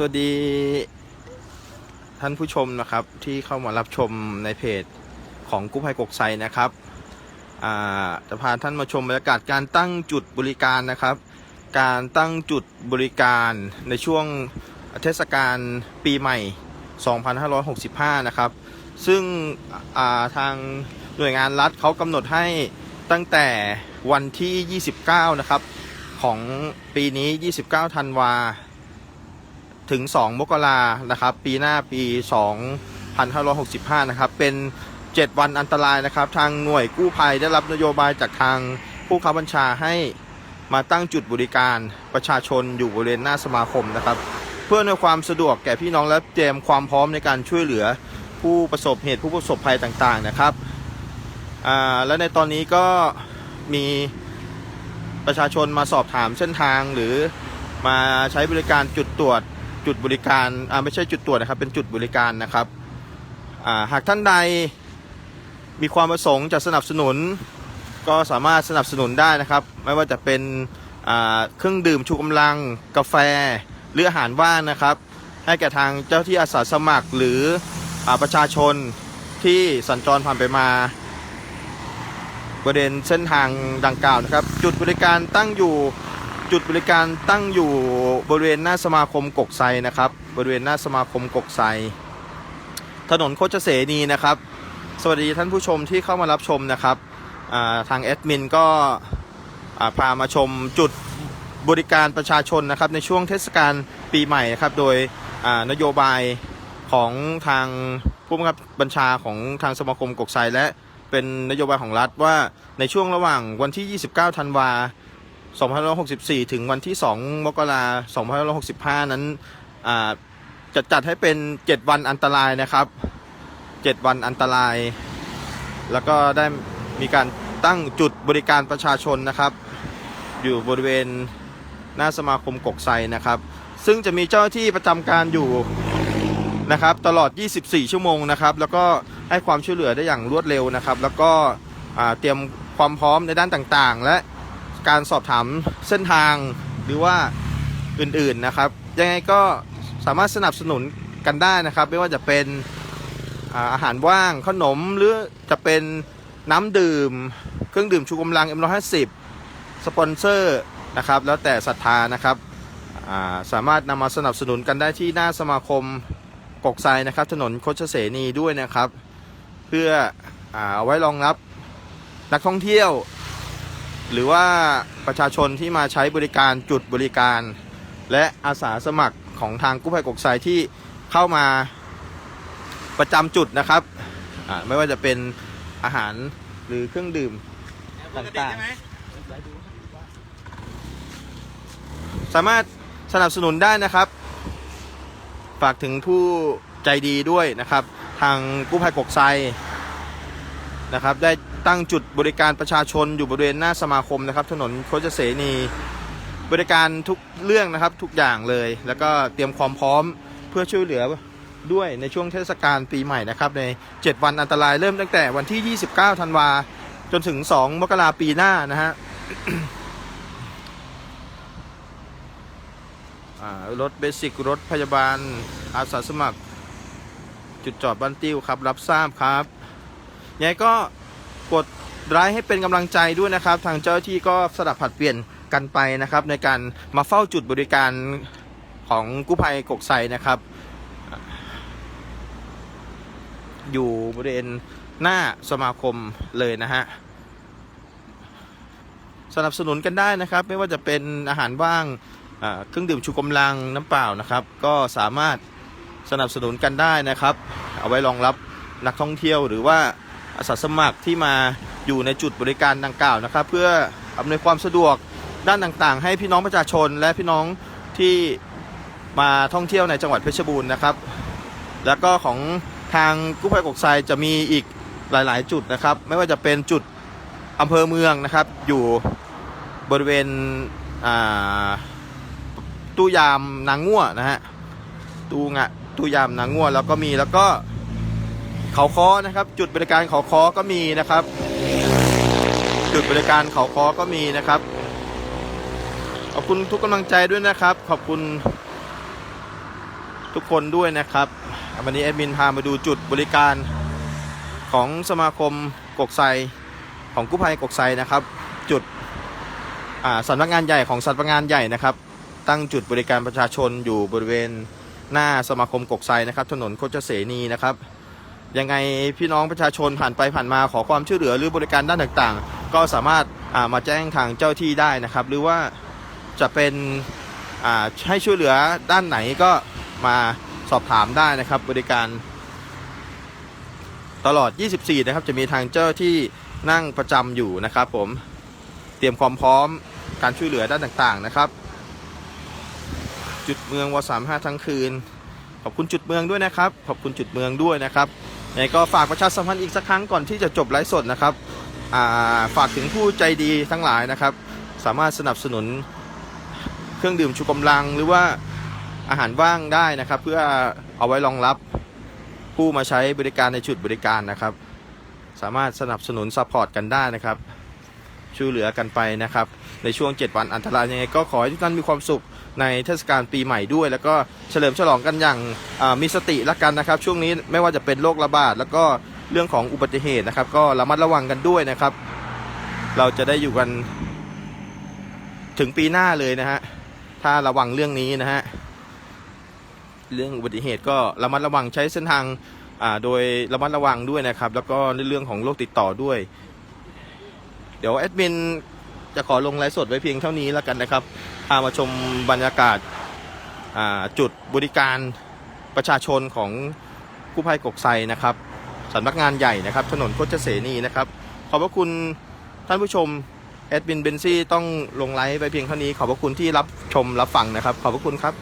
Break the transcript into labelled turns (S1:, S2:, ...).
S1: สวัสดีท่านผู้ชมนะครับที่เข้ามารับชมในเพจของกู้ภัยกกไซนะครับจะพาท่านมาชมบรรยากาศการตั้งจุดบริการนะครับ การตั้งจุดบริการในช่วงเทศกาลปีใหม่ 2565 นะครับ ซึ่งาทางหน่วยงานรัฐเขากำหนดให้ตั้งแต่วันที่ 29 นะครับ ของปีนี้ 29 ธันวา ถึง 2 มกรานะครับ ปีหน้าปี 2565 นะครับ เป็น 7 วันอันตรายนะครับ ทางหน่วยกู้ภัยได้รับนโยบายจากทางผู้ข้าบัญชาให้มาตั้งจุดบริการประชาชนอยู่บริเวณหน้าสมาคมนะครับ เพื่อในความสะดวกแก่พี่น้องและเตรียมความพร้อมในการช่วยเหลือผู้ประสบเหตุผู้ประสบภัยต่างๆนะครับอ่าและในตอนนี้ก็มีประชาชนมาสอบถามเส้นทางหรือมาใช้บริการจุดตรวจ จุดบริการอ่าไม่ใช่จุดตรวจนะครับ เป็นจุดบริการนะครับอ่าหากท่านใดมีความประสงค์จะสนับสนุน ก็สามารถสนับสนุนได้นะครับ ไม่ว่าจะเป็นอ่าเครื่องดื่มชูกำลังกาแฟ หรืออาหารว่างนะครับ ให้แก่ทางเจ้าที่อาสาสมัครหรืออาประชาชนที่สัญจรผ่านไปมาบริเวณเส้นทางดังกล่าวนะครับ จุดบริการตั้งอยู่ จุดบริการตั้งอยู่บริเวณหน้าสมาคมกกไซนะครับ บริเวณหน้าสมาคมกกไซ ถนนโคชเสนีนะครับ สวัสดีท่านผู้ชมที่เข้ามารับชมนะครับาทางแอดมินก็พามาชมจุดบริการประชาชนนะครับ ในช่วงเทศกาลปีใหม่นะครับ โดยนโยบายของทางผู้บังคับบัญชาของทางสมาคมกกไซและเป็นนโยบายของรัฐว่าในช่วงระหว่างวันที่ 29 ธันวา 2564 ถึงวันที่ 2 มกราคม2565 นั้นจะจัดให้เป็น 7 วันอันตรายนะครับ 7 วันอันตราย แล้วก็ได้มีการตั้งจุดบริการประชาชนนะครับ อยู่บริเวณหน้าสมาคมกกไซนะครับ ซึ่งจะมีเจ้าหน้าที่ประจำการอยู่นะครับ ตลอด 24 ชั่วโมงนะครับ แล้วก็ให้ความช่วยเหลือได้อย่างรวดเร็วนะครับ แล้วก็เตรียมความพร้อมในด้านต่างๆ และ การสอบถามเส้นทางหรือว่าอื่นๆนะครับ ยังไงก็สามารถสนับสนุนกันได้นะครับ ไม่ว่าจะเป็นอาหารว่างขนมหรือจะเป็นน้ำดื่ม เครื่องดื่มชูกำลัง M150 สปอนเซอร์นะครับ แล้วแต่ศรัทธานะครับาสามารถนำมาสนับสนุนกันได้ที่หน้าสมาคมกกไซนะครับ ถนนโคชเสนีด้วยนะครับ เพื่ออเอาไว้รองรับนักท่องเที่ยว หรือว่าประชาชนที่มาใช้บริการจุดบริการ และอาสาสมัครของทางกู้ภัยกกไซที่เข้ามาประจำจุดนะครับไม่ว่าจะเป็นอาหารหรือเครื่องดื่มต่างๆ สามารถสนับสนุนได้นะครับ ฝากถึงผู้ใจดีด้วยนะครับ ทางกู้ภัยกกไซ นะครับได้ตั้งจุดบริการประชาชนอยู่บริเวณหน้าสมาคมนะครับ ถนนโคชเสนี บริการทุกเรื่องนะครับทุกอย่างเลย แล้วก็เตรียมความพร้อมเพื่อช่วยเหลือด้วยในช่วงเทศกาลปีใหม่นะครับใน 7 วันอันตรายเริ่มตั้งแต่วันที่ 29 ธันวา จนถึง 2 มกราปีหน้านะฮะรถเบสิกรถพยาบาลอาสาสมัคร จุดจอดบ้านติ้วครับ รับทราบครับ ยังไงก็กดไลค์ให้เป็นกำลังใจด้วยนะครับ ทางเจ้าหน้าที่ก็สลับผัดเปลี่ยนกันไปนะครับ ในการมาเฝ้าจุดบริการของกู้ภัยกกไซนะครับ อยู่บริเวณหน้าสมาคมเลยนะฮะสนับสนุนกันได้นะครับ ไม่ว่าจะเป็นอาหารว่างเครื่องดื่มชูกำลังน้ำเปล่านะครับ ก็สามารถสนับสนุนกันได้นะครับ เอาไว้รองรับนักท่องเที่ยวหรือว่า อาสาสมัครที่มาอยู่ในจุดบริการดังกล่าวนะครับ เพื่ออำนวยความสะดวกด้านต่างๆ ให้พี่น้องประชาชนและพี่น้องที่มาท่องเที่ยวในจังหวัดเพชรบูรณ์นะครับ แล้วก็ของทางกู้ภัยกกไซจะมีอีกหลายๆ จุดนะครับ ไม่ว่าจะเป็นจุดอำเภอเมืองนะครับ อยู่บริเวณตู้ยามนางง่วนะฮะตู้งะตู้ยามนางง่วแล้วก็มีแล้วก็ เขาคอนะครับ จุดบริการเขาคอก็มีนะครับ จุดบริการเขาคอก็มีนะครับ ขอบคุณทุกกำลังใจด้วยนะครับ ขอบคุณทุกคนด้วยนะครับ วันนี้แอดมินพามาดูจุดบริการของสมาคมกกไซของกู้ภัยกกไซนะครับ จุดสำนักงานใหญ่ของสำนักงานใหญ่นะครับ ตั้งจุดบริการประชาชนอยู่บริเวณหน้าสมาคมกกไซนะครับ ถนนโคจเสนีนะครับ ยังไงพี่น้องประชาชนผ่านไปผ่านมาขอความช่วยเหลือหรือบริการด้านต่างๆ ก็สามารถามาแจ้งทางเจ้าที่ได้นะครับ หรือว่าจะเป็นให้ช่วยเหลือด้านไหนก็มาสอบถามได้นะครับ บริการ ตลอด 24 นะครับ จะมีทางเจ้าที่นั่งประจำอยู่นะครับ ผมเตรียมความพร้อมการช่วยเหลือด้านต่างๆนะครับ จุดเมืองวสามห้าทั้งคืน ขอบคุณจุดเมืองด้วยนะครับ ขอบคุณจุดเมืองด้วยนะครับ ยังไงก็ฝากประชาสัมพันธ์อีกสักครั้งก่อนที่จะจบไลฟ์สดนะครับาฝากถึงผู้ใจดีทั้งหลายนะครับ สามารถสนับสนุนเครื่องดื่มชูกำลังหรือว่าอาหารว่างได้นะครับ เพื่อเอาไว้รองรับผู้มาใช้บริการในจุดบริการนะครับ สามารถสนับสนุนซัพพอร์ตกันได้นะครับ ช่วยเหลือกันไปนะครับ ในช่วง 7 วันอันตรายยังไงก็ขอให้ทุกท่านมีความสุข ในเทศกาลปีใหม่ด้วย แล้วก็เฉลิมฉลองกันอย่างมีสติละกันนะครับ ช่วงนี้ไม่ว่าจะเป็นโรคระบาดแล้วก็เรื่องของอุบัติเหตุนะครับ ก็ระมัดระวังกันด้วยนะครับ เราจะได้อยู่กันถึงปีหน้าเลยนะฮะถ้าระวังเรื่องนี้นะฮะเรื่องอุบัติเหตุก็ระมัดระวังใช้เส้นทางโดยระมัดระวังด้วยนะครับ แล้วก็ในเรื่องของโรคติดต่อด้วย เดี๋ยวแอดมินจะขอลงไลฟ์สดไว้เพียงเท่านี้แล้วกันนะครับ พามาชมบรรยากาศาจุดบริการประชาชนของกู้ภัยกกไซนะครับสำนักงานใหญ่นะครับ ถนนโคจเสนีนะครับ ขอบพระคุณท่านผู้ชมแอดมินเบนซี่ต้องลงไลฟ์ไปเพียงเท่านี้ ขอบพระคุณที่รับชมรับฟังนะครับ ขอบพระคุณครับ